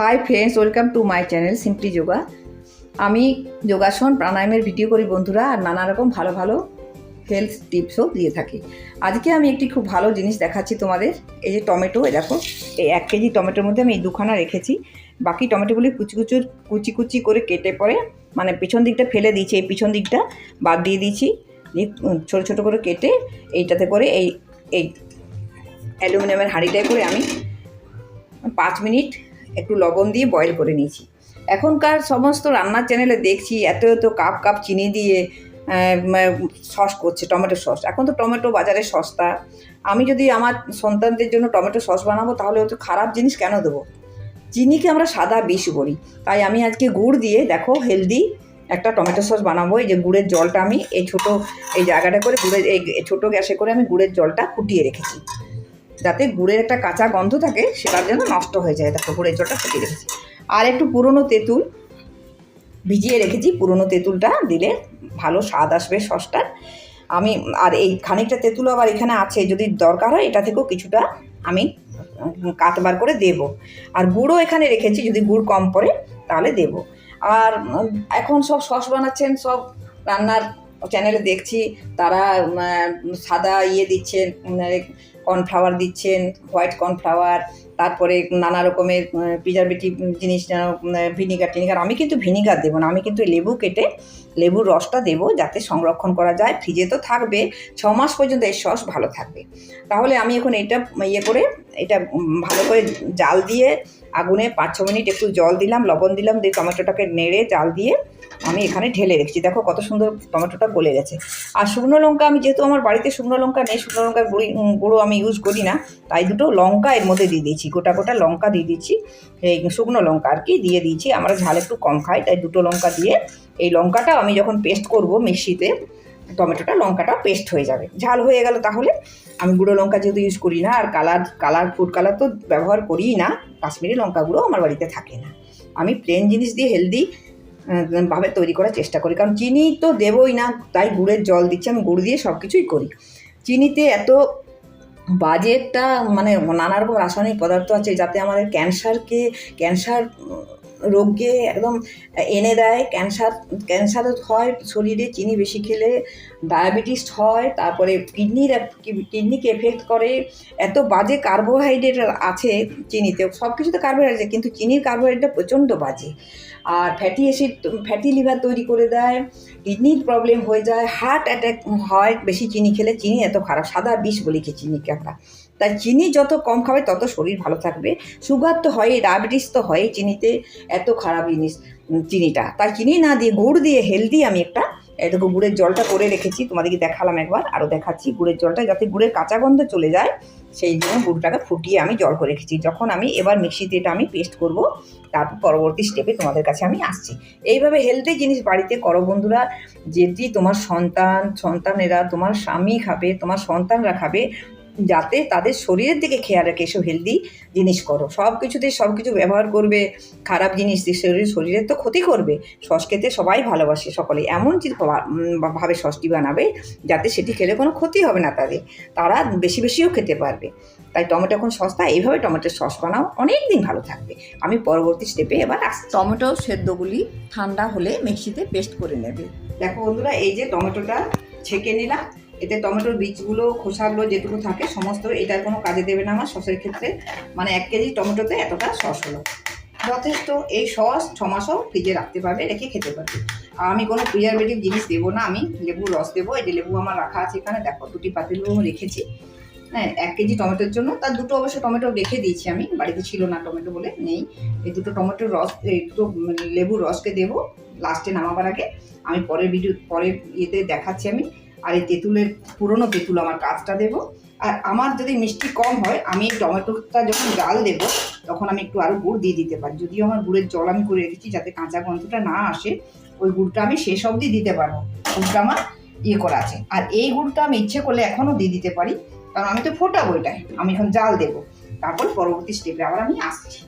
Hi friends welcome to my channel simply yoga আমি যোগাসন, প্রাণায়ামের video করি বন্ধুরা, আর নানা রকম ভালো ভালো হেলথ টিপসও দিয়ে থাকি। আজকে আমি একটি খুব ভালো জিনিস দেখাচ্ছি তোমাদের, এই যে টমেটো, এই দেখো, এই এক কেজি টমেটোর মধ্যে আমি এই দুখানা রেখেছি। বাকি টমেটোগুলি কুচি কুচুর, কুচি কুচি করে কেটে পরে মানে পিছন দিকটা ফেলে দিয়েছি, এই পিছন দিকটা বাদ দিয়ে দিয়েছি। দিয়ে ছোটো ছোটো করে কেটে এইটাতে করে এই এই অ্যালুমিনিয়ামের হাঁড়িটায় করে আমি পাঁচ মিনিট একটু লবণ দিয়ে বয়েল করে নিয়েছি। এখনকার সমস্ত রান্নার চ্যানেলে দেখছি, এত এত কাপ কাপ চিনি দিয়ে সস করছে টমেটো সস এখন তো টমেটো বাজারে সস্তা। আমি যদি আমার সন্তানদের জন্য টমেটো সস বানাবো, তাহলে হয়তো খারাপ জিনিস কেন দেবো? চিনিকে আমরা সাদা বিষ বলি। তাই আমি আজকে গুড় দিয়ে, দেখো হেলদি একটা টমেটো সস বানাবো। এই যে গুড়ের জলটা আমি এই ছোটো, এই জায়গাটা করে গুড়ের, এই ছোটো গ্যাসে করে আমি গুড়ের জলটা ফুটিয়ে রেখেছি। যাতে গুড়ের একটা কাঁচা গন্ধ থাকে, সেটার জন্য নষ্ট হয়ে যায়। দেখো, গুড়ের জলটা ফুটিয়ে রেখেছি। আর একটু পুরনো তেঁতুল ভিজিয়ে রেখেছি। পুরনো তেঁতুলটা দিলে ভালো স্বাদ আসবে সসটার। আমি, আর এই খানিকটা তেঁতুল আবার এখানে আছে, যদি দরকার হয়, এটা থেকেও কিছুটা আমি কাতবার করে দেব। আর গুড়ও এখানে রেখেছি, যদি গুড় কম পড়ে, তাহলে দেব। আর এখন সব সস বানাচ্ছেন, সব রান্নার চ্যানেলে দেখছি, তারা সাদা ইয়ে দিচ্ছেন কর্নফ্লাওয়ার দিচ্ছেন হোয়াইট কর্নফ্লাওয়ার তারপরে নানা রকমের প্রিজারভেটিভ জিনিস, যেন ভিনিগার টিনিগার। আমি কিন্তু ভিনিগার দেবো না, আমি কিন্তু লেবু কেটে লেবুর রসটা দেবো যাতে সংরক্ষণ করা যায়। ফ্রিজে তো থাকবে, ছ মাস পর্যন্ত এই সস ভালো থাকবে। তাহলে আমি এখন এটা ইয়ে করে, এটা ভালো করে জাল দিয়ে আগুনে পাঁচ ছ মিনিট একটু জল দিলাম, লবণ দিলাম, দিয়ে টমেটোটাকে নেড়ে, জাল দিয়ে আমি এখানে ঢেলে রেখেছি। দেখো কত সুন্দর টমেটোটা গলে গেছে। আর শুকনো লঙ্কা, আমি যেহেতু আমার বাড়িতে শুকনো লঙ্কা নেই, শুকনো লঙ্কার গুঁড়ি আমি ইউজ করি না, তাই দুটো লঙ্কা এর মধ্যে দিয়ে দিয়েছি। গোটা গোটা লঙ্কা দিয়ে দিচ্ছি এই শুকনো লঙ্কা আর কি, দিয়ে দিয়েছি। আমরা ঝাল একটু কম খাই, তাই দুটো লঙ্কা দিয়ে এই লঙ্কাটা আমি যখন পেস্ট করব মিক্সিতে, টমেটোটা, লঙ্কাটা পেস্ট হয়ে যাবে। ঝাল হয়ে গেল তাহলে। আমি গুঁড়ো লঙ্কা যেহেতু ইউজ করি না, আর কালার কালার ফুড কালার তো ব্যবহার করিই না, কাশ্মীরি লঙ্কা গুঁড়ো আমার বাড়িতে থাকে না। আমি প্লেন জিনিস দিয়ে হেলদি ভাবে তৈরি করার চেষ্টা করি। কারণ চিনি তো দেবই না, তাই গুড়ের জল দিচ্ছি, আমি গুড় দিয়ে সব কিছুই করি। চিনিতে এত বাজে একটা মানে নানা রকম রাসায়নিক পদার্থ আছে, যাতে আমাদের ক্যান্সারকে ক্যান্সার রোগকে একদম এনে দেয় ক্যান্সার ক্যান্সার হয় শরীরে, চিনি বেশি খেলে ডায়াবেটিস হয়, তারপরে কিডনির কিডনিকে এফেক্ট করে, এত বাজে কার্বোহাইড্রেট আছে চিনিতে সব কিছুতে কার্বোহাইড্রেট আছে, কিন্তু চিনির কার্বোহাইড্রেটটা প্রচণ্ড বাজে। আর ফ্যাটি অ্যাসিড ফ্যাটি লিভার তৈরি করে দেয়, কিডনির প্রবলেম হয়ে যায় হার্ট অ্যাটাক হয়, বেশি চিনি খেলে, চিনি এত খারাপ, সাদা বিষ বলি কি চিনিকে তাই চিনি যত কম খাবে, তত শরীর ভালো থাকবে। সুগার তো হয় ডায়াবেটিস তো হয় চিনিতে এত খারাপ জিনিস চিনিটা। তাই চিনি না দিয়ে, গুড় দিয়ে হেলদি আমি একটা এটুকু গুড়ের জলটা করে রেখেছি, তোমাদেরকে দেখালাম একবার আরও দেখাচ্ছি গুড়ের জলটা যাতে গুড়ের কাঁচা গন্ধ চলে যায়, সেই জন্য গুড়টাকে ফুটিয়ে আমি জল করে রেখেছি। যখন আমি এবার মিক্সিতে এটা আমি পেস্ট করব, তারপর পরবর্তী স্টেপে তোমাদের কাছে আমি আসছি। এইভাবে হেলদি জিনিস বাড়িতে করো বন্ধুরা যেটি তোমার সন্তান, সন্তানেরা তোমার স্বামী খাবে, তোমার সন্তানরা খাবে যাতে তাদের শরীরের দিকে খেয়াল রাখে এসব হেলদি জিনিস করো। সব কিছুতে সব কিছু ব্যবহার করবে খারাপ জিনিস শরীর শরীরের তো ক্ষতি করবে। সস খেতে সবাই ভালোবাসে সকলে। এমন ভাবে সসটি বানাবে যাতে সেটি খেলে কোনো ক্ষতি হবে না তাদের। তারা বেশি বেশিও খেতে পারবে। তাই টমেটো এখন সস্তা। এইভাবে টমেটোর সস বানাও। অনেক দিন ভালো থাকবে। আমি পরবর্তী স্টেপে এবার আস টমেটো সেদ্ধগুলি ঠান্ডা হলে মিক্সিতে পেস্ট করে নেবে। দেখো বন্ধুরা এই যে টমেটোটা ছেঁকে নিলাম। এতে টমেটোর বীজগুলো, খোসাগুলো যেটুকু থাকে, সমস্ত এটার কোনো কাজে দেবে না আমার সসের ক্ষেত্রে। মানে এক কেজি টমেটোতে এতটা সস হলো। যথেষ্ট এই সস ছ মাসও ফ্রিজে রাখতে পারবে, রেখে খেতে পারবে। আর আমি কোনো প্রিজারভেটিভ জিনিস দেবো না, আমি লেবুর রস দেবো। এই যে লেবু আমার রাখা আছে এখানে, দেখো, দুটি পাতিল রেখেছি। হ্যাঁ এক কেজি টমেটোর জন্য। তার দুটো অবশ্য টমেটো রেখে দিয়েছি আমি, বাড়িতে ছিল না টমেটো বলে, নেই। এই দুটো টমেটোর রস, এই দুটো লেবুর রসকে দেবো লাস্টে নামাবার আগে। আমি পরের ভিডিও পরের ইয়েতে দেখাচ্ছি আমি। আর এই তেঁতুলের পুরনো তেঁতুল আমার কাজটা দেবো। আর আমার যদি মিষ্টি কম হয়, আমি টমেটোটা যখন জাল দেব, তখন আমি একটু আরও গুড় দিয়ে দিতে পারি। যদিও আমার গুড়ের জল আমি করে রেখেছি যাতে কাঁচা গন্ধটা না আসে, ওই গুড়টা আমি শেষ অবধি দিতে পারব। গুড়টা আমার ইয়ে করা আছে। আর এই গুড়টা আমি ইচ্ছে করলে এখনও দিয়ে দিতে পারি, কারণ আমি তো ফোটাবো এটাই। আমি এখন জাল দেবো। তারপর পরবর্তী স্টেপে আবার আমি আসছি।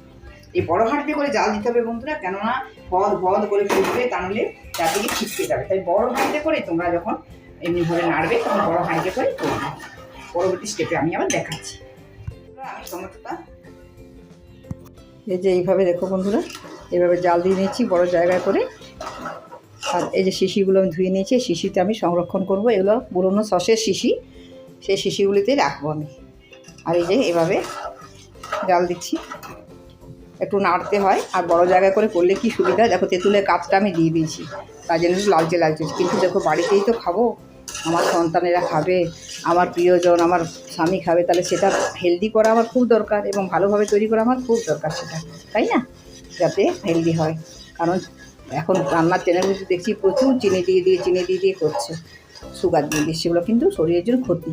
এই বড় হাঁড়িতে করে জাল দিতে হবে বন্ধুরা, কেননা বদ বদ করে ফুটবে তাহলে চারদিকে ছিটকে যাবে। তাই বড় হাঁড়িতে করে তোমরা যখন এমনিভাবে নাড়বে তখন বড় হাঁড়িতে করে করবে পরবর্তী স্টেপে আমি আবার দেখাচ্ছি। আমি টমেটোটা। এই যে এইভাবে দেখো বন্ধুরা এভাবে জাল দিয়ে নিয়েছি বড় জায়গায় করে। আর এই যে শিশিগুলো আমি ধুয়ে নিয়েছি শিশিতে আমি সংরক্ষণ করব। এগুলো পুরোনো সসের শিশি সেই শিশিগুলিতে রাখব আমি। আর এই যে এভাবে জাল দিচ্ছি। একটু নাড়তে হয় আর বড় জায়গায় করে করলে কি সুবিধা? দেখো তেঁতুলের কাজটা আমি দিয়ে দিয়েছি। তার জন্য লালচে লালচে কিন্তু দেখো বাড়িতেই তো খাব। আমার সন্তানেরা খাবে, আমার প্রিয়জন, আমার স্বামী খাবে, তাহলে সেটা হেলদি করা আমার খুব দরকার এবং ভালোভাবে তৈরি করা আমার খুব দরকার সেটা, তাই না? যাতে হেলদি হয়। কারণ এখন রান্নার চ্যানেলগুলো দেখছি প্রচুর চিনি দিয়ে দিয়ে, চিনি দিয়ে দিয়ে করছে, সুগার দিয়ে দিয়ে সেগুলো কিন্তু শরীরের জন্য ক্ষতি।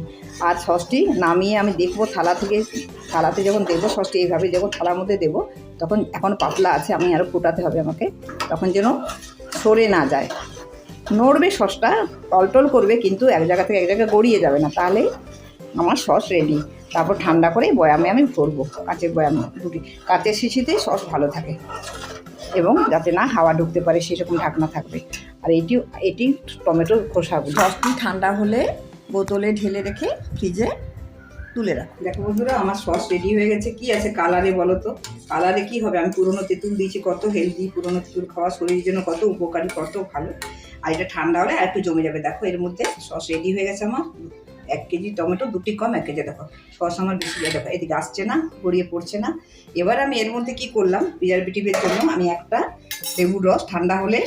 আর সসটি নামিয়ে আমি দেখব থালা থেকে, থালাতে যখন দেবো সসটি এইভাবে যখন থালার মধ্যে দেবো, তখন এখন পাতলা আছে, আমি আরও ফোটাতে হবে আমাকে, তখন যেন সরে না যায়। নড়বে সসটা টলটল করবে কিন্তু এক জায়গা থেকে এক জায়গায় গড়িয়ে যাবে না। তাহলে আমার সস রেডি তারপর ঠান্ডা করে বয়ামে আমি ভরবো কাঁচের বয়ামে দুটি কাঁচের শিশিতে সস ভালো থাকে এবং যাতে না হাওয়া ঢুকতে পারে সেরকম ঢাকনা থাকবে। আর এটি এটি টমেটোর খোসাগুলো সসটি ঠান্ডা হলে বোতলে ঢেলে রেখে ফ্রিজে তুলে রাখো। দেখো বন্ধুরা আমার সস রেডি হয়ে গেছে। কি আছে কালারে বলো তো? কালারে কি হবে? আমি পুরনো তেঁতুল দিয়েছি কত হেলদি পুরনো তেঁতুল খাওয়া শরীরের জন্য কত উপকারী কত ভালো। আর এটা ঠান্ডা হলে আর একটু জমে যাবে। দেখো, এর মধ্যে সস রেডি হয়ে গেছে আমার। এক কেজি টমেটো, দুটি কম, এক কেজি দেখো, সস আমার বেশি দিয়ে। দেখো, এদিকে আসছে না, গড়িয়ে পড়ছে না। এবার আমি এর মধ্যে কি করলাম? প্রিজারভেটিভের জন্য আমি একটা লেবুর রস, ঠান্ডা হলে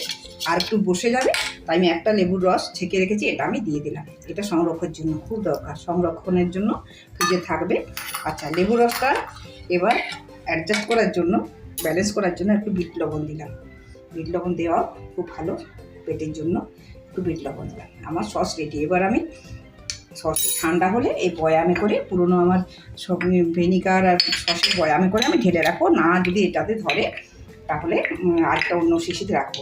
আর একটু বসে যাবে, তাই আমি একটা লেবুর রস ছেঁকে রেখেছি, এটা আমি দিয়ে দিলাম। এটা সংরক্ষণের জন্য, খুব দরকার, সংরক্ষণের জন্য ফ্রিজে থাকবে। আচ্ছা লেবু রসটা এবার অ্যাডজাস্ট করার জন্য ব্যালেন্স করার জন্য একটু বিট লবণ দিলাম। বিট লবণ দেওয়া খুব ভালো। পেটের জন্য একটু বিট লবণ দিলাম আমার সস রেডি এবার আমি সস ঠান্ডা হলে এই বয়ামে করে পুরনো আমার সব ভিনিগার আর সসের বয়ামে করে আমি ঢেলে রাখব। না যদি এটাতে ধরে, তাহলে আরেকটা অন্য শিশিতে রাখব।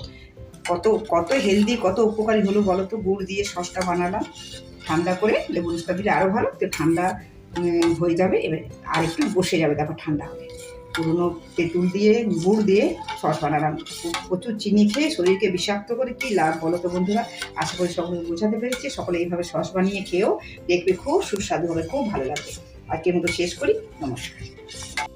কত কত হেলদি কত উপকারী হলো বলো তো? গুড় দিয়ে সসটা বানালাম। ঠান্ডা করে লেবু রসটা দিলে আরও ভালো। তো ঠান্ডা হয়ে যাবে। এবার আর একটু বসে যাবে দেখো ঠান্ডা হলে পুরনো তেঁতুল দিয়ে, গুড় দিয়ে সস বানালাম। প্রচুর চিনি খেয়ে শরীরকে বিষাক্ত করে কী লাভ বলো তো বন্ধুরা? আশা করি সকলে বোঝাতে পেরেছি। সকলে এইভাবে সস বানিয়ে খেয়েও দেখবে খুব সুস্বাদু হবে, খুব ভালো লাগবে। আজকের মতো শেষ করি। নমস্কার।